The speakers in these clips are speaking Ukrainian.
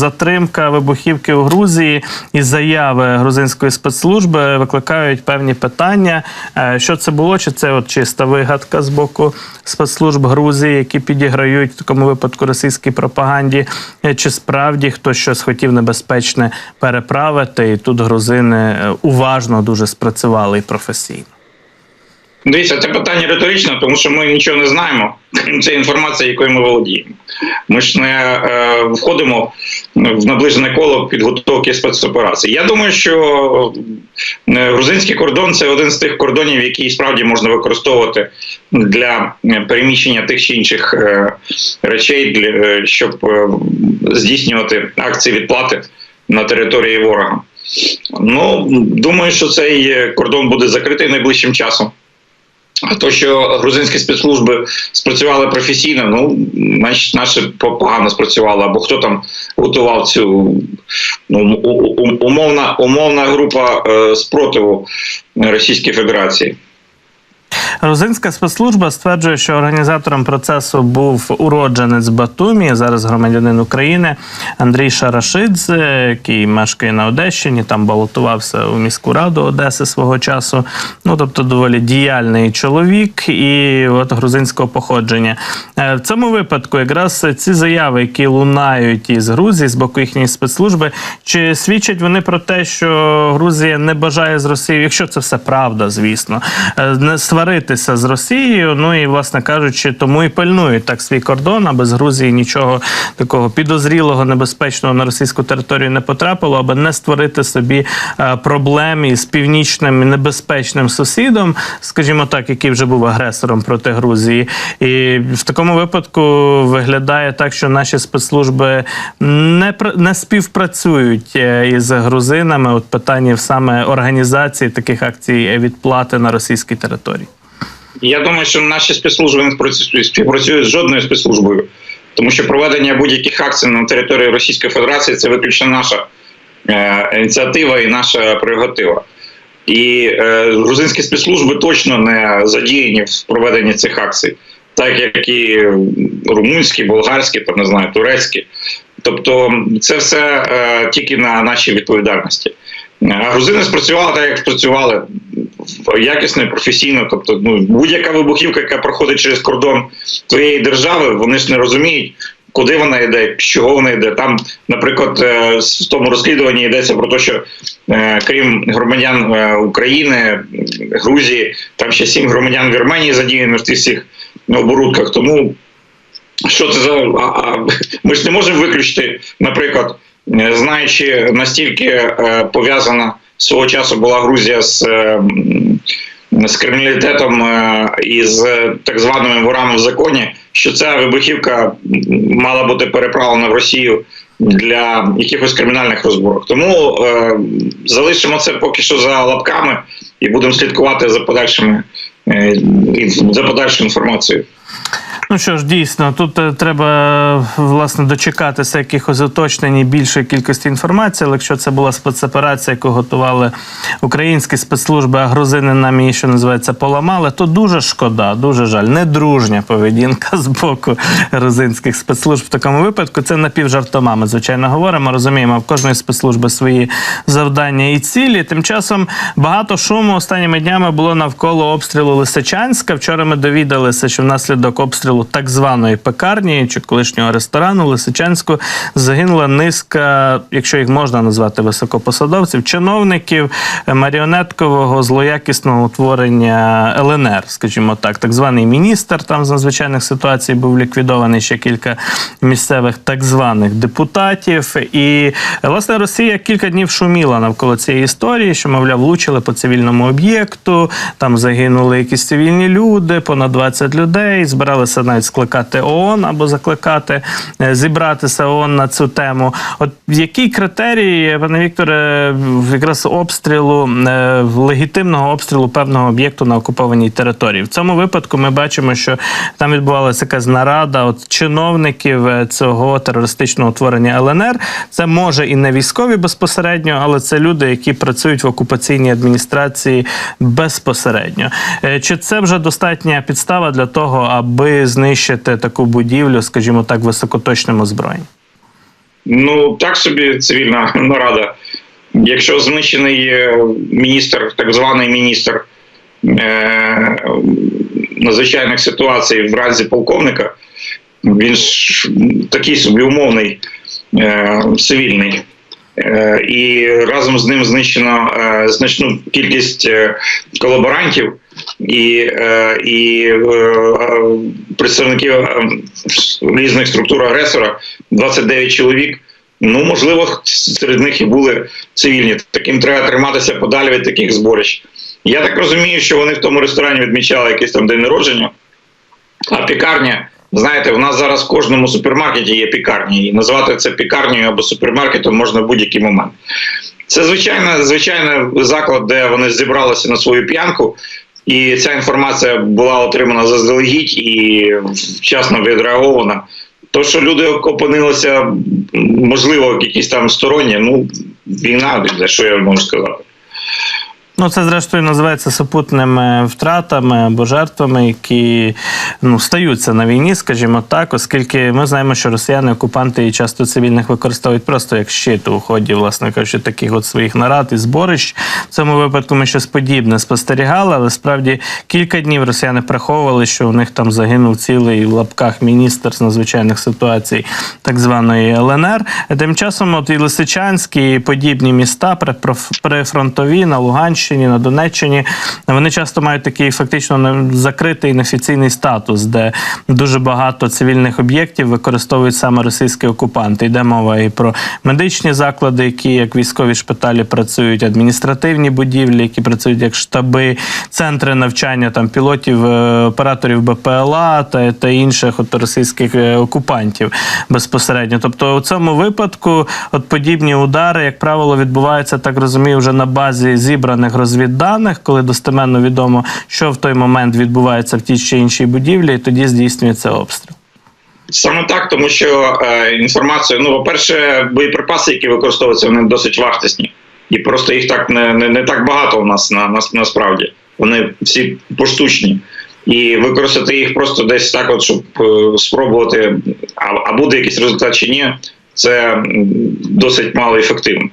затримка вибухівки у Грузії і заяви грузинської спецслужби викликають певні питання. Е, Що це було? Чи це от чиста вигадка з боку спецслужб Грузії, які підіграють в такому випадку російській пропаганді? Е, Чи справді хтось щось хотів небезпечне переправити? І тут грузини е, уважно дуже спрацювали і професійно. Дивіться, це питання риторичне, тому що ми нічого не знаємо. крім цієї інформації, якою ми володіємо. Ми ж не е, входимо в наближене коло підготовки спецоперацій. Я думаю, що е, грузинський кордон це один з тих кордонів, який справді можна використовувати для е, переміщення тих чи інших е, речей, для, е, щоб е, здійснювати акції відплати на території ворога. Ну, думаю, що цей кордон буде закритий найближчим часом. А то, що грузинські спецслужби спрацювали професійно, ну значить, наші погано спрацювали, або хто там готував цю ну, умовна, умовна група е, спротиву Російської Федерації. Грузинська спецслужба стверджує, що організатором процесу був уродженець Батумі, зараз громадянин України Андрій Шарашидзе, який мешкає на Одещині, там балотувався у міську раду Одеси свого часу. Ну тобто доволі діяльний чоловік і от грузинського походження. Е, В цьому випадку якраз ці заяви, які лунають із Грузії з боку їхньої спецслужби, чи свідчать вони про те, що Грузія не бажає з Росією, якщо це все правда, звісно, е, не сваритися з Росією. Ну і власне кажучи, тому і пильнують так свій кордон, аби з Грузії нічого такого підозрілого, небезпечного на російську територію не потрапило, аби не створити собі е, проблем із північним небезпечним сусідом, скажімо так, який вже був агресором проти Грузії. І в такому випадку виглядає так, що наші спецслужби не не співпрацюють е, із грузинами. От питання саме організації таких акцій відплати на російській території. Я думаю, що наші спецслужби не співпрацюють з жодною спецслужбою, тому що проведення будь-яких акцій на території Російської Федерації це виключно наша е, ініціатива і наша прерогатива. І е, грузинські спецслужби точно не задіяні в проведенні цих акцій, так як і румунські, болгарські, там не знаю, турецькі. Тобто, це все е, тільки на нашій відповідальності. Грузини спрацювали так, як спрацювали якісно і професійно. Тобто, ну будь-яка вибухівка, яка проходить через кордон твоєї держави, вони ж не розуміють. Куди вона йде, чого вона йде? Там, наприклад, е, в тому розслідуванні йдеться про те, що е, крім громадян е, України, Грузії, там ще сім громадян Вірменії задіяні в цих всіх оборудках. Тому що це за ми ж не можемо виключити, наприклад, знаючи настільки е, пов'язана свого часу була Грузія з, е, з криміналітетом е, і з так званими ворами в законі, що ця вибухівка мала бути переправлена в Росію для якихось кримінальних розборок. Тому залишимо це поки що за лапками і будемо слідкувати за подальшими за подальшою інформацією. Ну що ж, дійсно, тут е, треба власне дочекатися якихось уточнень і більшої кількості інформації. Але якщо це була спецоперація, яку готували українські спецслужби, а грузини нам її, що називається, поламали, то дуже шкода, дуже жаль. Недружня поведінка з боку грузинських спецслужб в такому випадку. Це напівжартома. Ми звичайно говоримо. Розуміємо, в кожної спецслужби свої завдання і цілі. Тим часом багато шуму останніми днями було навколо обстрілу Лисичанська. Вчора ми довідалися, що внаслідок обстрілу так званої пекарні чи колишнього ресторану Лисичанську загинула низка, якщо їх можна назвати високопосадовців, чиновників е, маріонеткового злоякісного утворення ЛНР, скажімо так, так званий міністр там з надзвичайних ситуацій був ліквідований ще кілька місцевих так званих депутатів. І власне Росія кілька днів шуміла навколо цієї історії, що мовляв влучили по цивільному об'єкту, там загинули якісь цивільні люди, понад 20 людей. Збиралися навіть скликати ООН або закликати е, зібратися ООН на цю тему. От які критерії, пане Вікторе, якраз обстрілу е, легітимного обстрілу певного об'єкту на окупованій території? В цьому випадку ми бачимо, що там відбувалася якась нарада от чиновників е, цього терористичного утворення ЛНР. Це може і не військові безпосередньо, але це люди, які працюють в окупаційній адміністрації безпосередньо. Чи це вже достатня підстава для того, аби знищити таку будівлю, скажімо так, високоточним озброєнням? Ну так собі цивільна нарада. Якщо знищений міністр, так званий міністр е, надзвичайних ситуацій в разі полковника, він ж такий собі умовний е, цивільний. Е, і разом з ним знищено е, значну кількість е, колаборантів і, е, і е, представників е, різних структур агресора 29 чоловік. Ну, можливо, серед них і були цивільні. Таким треба триматися подалі від таких зборищ. Я так розумію, що вони в тому ресторані відмічали якийсь там день народження, а пікарня. Знаєте, у нас зараз в кожному супермаркеті є пікарні, і назвати це пікарнею або супермаркетом можна в будь-який момент. Це звичайно, звичайно заклад, де вони зібралися на свою п'янку, і ця інформація була отримана заздалегідь і вчасно відреагована. То, що люди опинилися, можливо, якісь там сторонні, ну, війна, що я можу сказати. Ну, це зрештою називається супутними втратами або жертвами, які ну, стаються на війні, скажімо так, оскільки ми знаємо, що росіяни окупанти і часто цивільних використовують просто як щит у ході, власне кажучи, таких от своїх нарад і зборищ. В цьому випадку ми щось подібне спостерігали, але справді кілька днів росіяни приховували, що у них там загинув цілий в лапках міністр з надзвичайних ситуацій так званої ЛНР. Тим часом, от і Лисичанські і подібні міста приф- прифронтові на Луганщині. На Донеччині, вони часто мають такий фактично закритий неофіційний статус, де дуже багато цивільних об'єктів використовують саме російські окупанти. Йде мова і про медичні заклади, які як військові шпиталі працюють, адміністративні будівлі, які працюють як штаби, центри навчання там пілотів, е, операторів БПЛА та, та інших от російських е, окупантів безпосередньо. Тобто, у цьому випадку, от подібні удари, як правило, відбуваються так розумію, вже на базі зібраних розвідданих, коли достеменно відомо, що в той момент відбувається в тій чи іншій будівлі, і тоді здійснюється обстріл. Саме так, тому що е, інформація, ну, по-перше, боєприпаси, які використовуються, вони досить вартісні. І просто їх так не, не, не так багато у нас на, на, насправді. Вони всі поштучні. І використати їх просто десь так, от, щоб е, спробувати, а, а буде якийсь результат чи ні, це досить мало ефективно.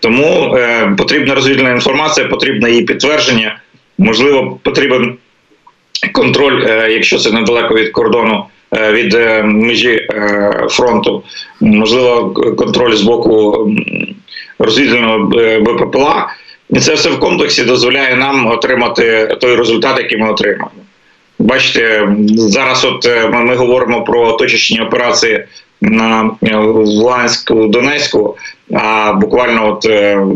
Тому е, потрібна розвідувальна інформація, потрібне її підтвердження. Можливо, потрібен контроль, е, якщо це недалеко від кордону, е, від е, межі е, фронту, можливо, контроль з боку розвідувального БПЛА. І це все в комплексі дозволяє нам отримати той результат, який ми отримаємо. Бачите, зараз от ми говоримо про точечні операції на е, Луганську, Донецьку, а буквально от е,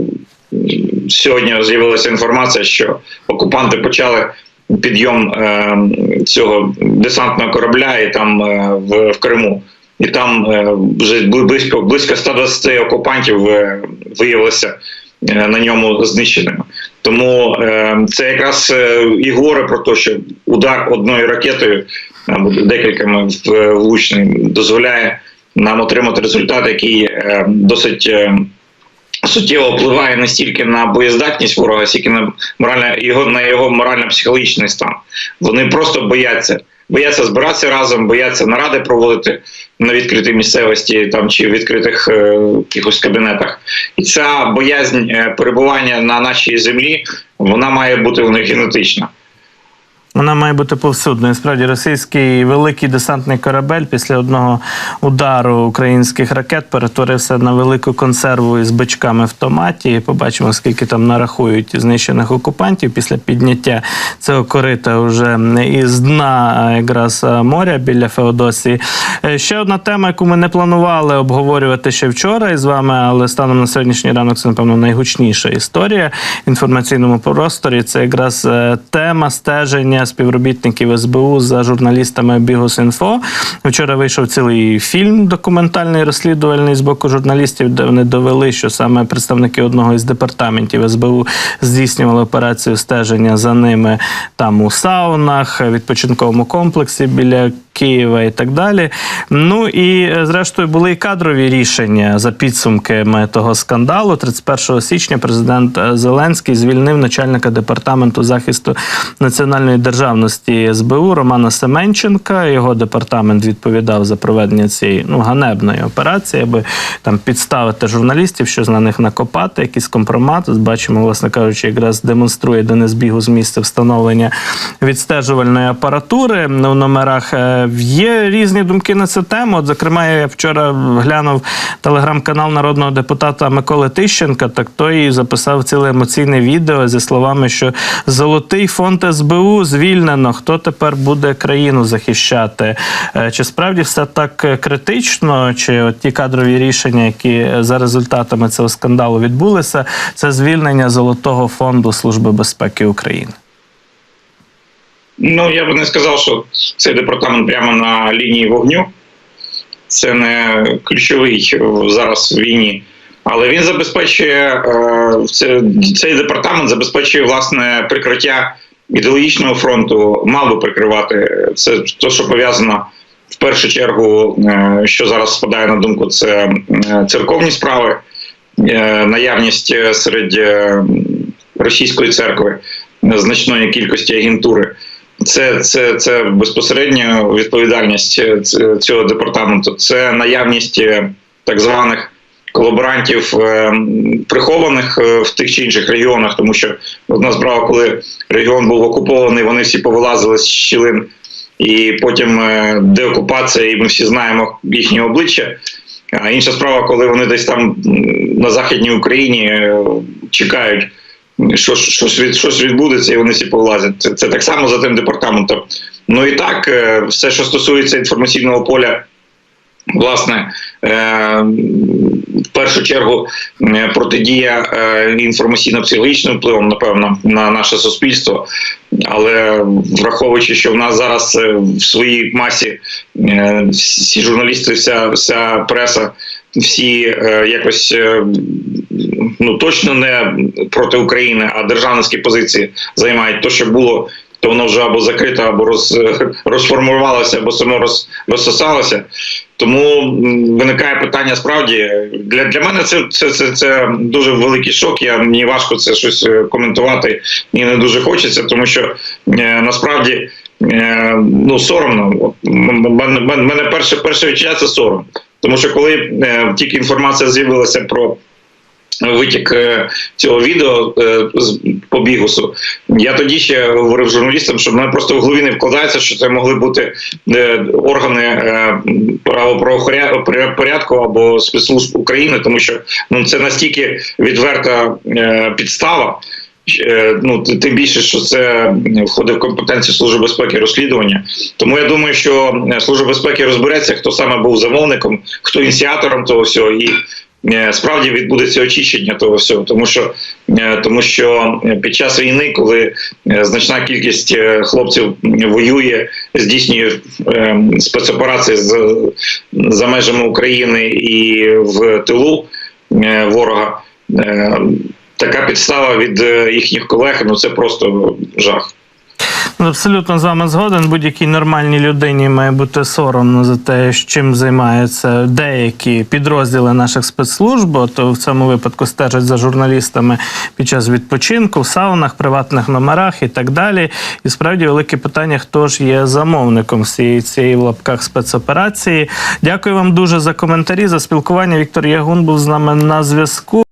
сьогодні з'явилася інформація, що окупанти почали підйом е, цього десантного корабля і там в, Криму. І там вже близько, близько 120 окупантів виявилося на ньому знищеними. Тому це якраз і говорить про те, що удар одною ракетою або декількома в- влучним дозволяє нам отримати результат, який е, досить е, суттєво впливає не стільки на боєздатність ворога, скільки на морально його на його морально-психологічний стан. Вони просто бояться. Бояться збиратися разом, бояться наради проводити на відкритій місцевості там чи в відкритих е, якихось кабінетах. І ця боязнь е, перебування на нашій землі вона має бути в них генетична. Вона має бути повсюдною. Справді, російський великий десантний корабель після одного удару українських ракет перетворився на велику консерву із бичками в томаті. Побачимо, скільки там нарахують знищених окупантів після підняття цього корита вже із дна якраз моря біля Феодосії. Е, Ще одна тема, яку ми не планували обговорювати ще вчора із вами, але станом на сьогоднішній ранок це напевно найгучніша історія в інформаційному просторі. Це якраз е, тема стеження співробітників СБУ за журналістами Бігус.Інфо. Вчора вийшов цілий фільм документальний розслідувальний з боку журналістів, де вони довели, що саме представники одного із департаментів СБУ здійснювали операцію стеження за ними там у саунах, відпочинковому комплексі біля Києва і так далі. Ну і е, зрештою були і кадрові рішення за підсумками того скандалу. 31 січня президент е, Зеленський звільнив начальника департаменту захисту національної державності СБУ Романа Семенченка. Його департамент відповідав за проведення цієї ну ганебної операції, аби там підставити журналістів, що на них накопати, якийсь компромат. Бачимо, власне кажучи, якраз демонструє Денис Бігу з місця встановлення відстежувальної апаратури в номерах. Е, Є різні думки на цю тему. От, зокрема, я вчора глянув телеграм-канал народного депутата Миколи Тищенка. Так той записав ціле емоційне відео зі словами, що золотий фонд СБУ звільнено. Хто тепер буде країну захищати? Е, Чи справді все так е, критично? Чи от ті кадрові рішення, які е, за результатами цього скандалу відбулися, це звільнення золотого фонду Служби безпеки України? Ну, я би не сказав, що цей департамент прямо на лінії вогню. Це не ключовий зараз в війні. Але він забезпечує цей департамент забезпечує власне прикриття ідеологічного фронту, мав би прикривати. Це те, що пов'язано в першу чергу, е, що зараз спадає на думку, це е, церковні справи, е, наявність серед російської церкви значної кількості агентури. Це, це, це безпосередньо відповідальність цього департаменту. Це наявність так званих колаборантів е, прихованих е, в тих чи інших регіонах, тому що одна справа, коли регіон був окупований, вони всі повилазили з щілин, і потім е, деокупація, і ми всі знаємо їхні обличчя. А інша справа, коли вони десь там на західній Україні чекають, що щось, щось відбудеться, і вони всі повилазять. Це, це так само за тим департаментом. Ну і так, все, що стосується інформаційного поля, власне, е, в першу чергу е, протидія е, інформаційно-психологічним впливом, напевно, на наше суспільство. Але враховуючи, що в нас зараз в своїй масі всі журналісти, вся, вся преса, всі якось ну точно не проти України, а державницькі позиції займають то, що було. То воно вже або закрито, або роз, розформувалося, або само роз, розсосалося. Тому виникає питання справді для, для мене це, це, це, це дуже великий шок. Я мені важко це щось е, коментувати і не дуже хочеться, тому що е, насправді е, ну соромно. Мене перше перше відчуття це сором. Тому що коли е, тільки інформація з'явилася про витік е, цього відео е, з по бігусу, я тоді ще говорив журналістам, що в мене просто в голові не вкладається, що це могли бути е, органи правопорядку або спецслужб України, тому що ну це настільки відверта підстава. Ну, тим більше, що це входить в компетенцію Служби безпеки розслідування. Тому я думаю, що Служба безпеки розбереться, хто саме був замовником, хто ініціатором того всього, і справді відбудеться очищення того всього. Тому що, е, тому що під час війни, коли е, значна кількість е, хлопців воює, здійснює е, спецоперації з, за межами України і в тилу е, ворога. е, Така підстава від е, їхніх колег, ну це просто жах. Ну, Абсолютно з вами згоден. Будь-якій нормальній людині має бути соромно за те, чим займаються деякі підрозділи наших спецслужб. От в цьому випадку стежать за журналістами під час відпочинку, в саунах, приватних номерах і так далі. І справді велике питання, хто ж є замовником всієї цієї в лапках спецоперації. Дякую вам дуже за коментарі, за спілкування. Віктор Ягун був з нами на зв'язку.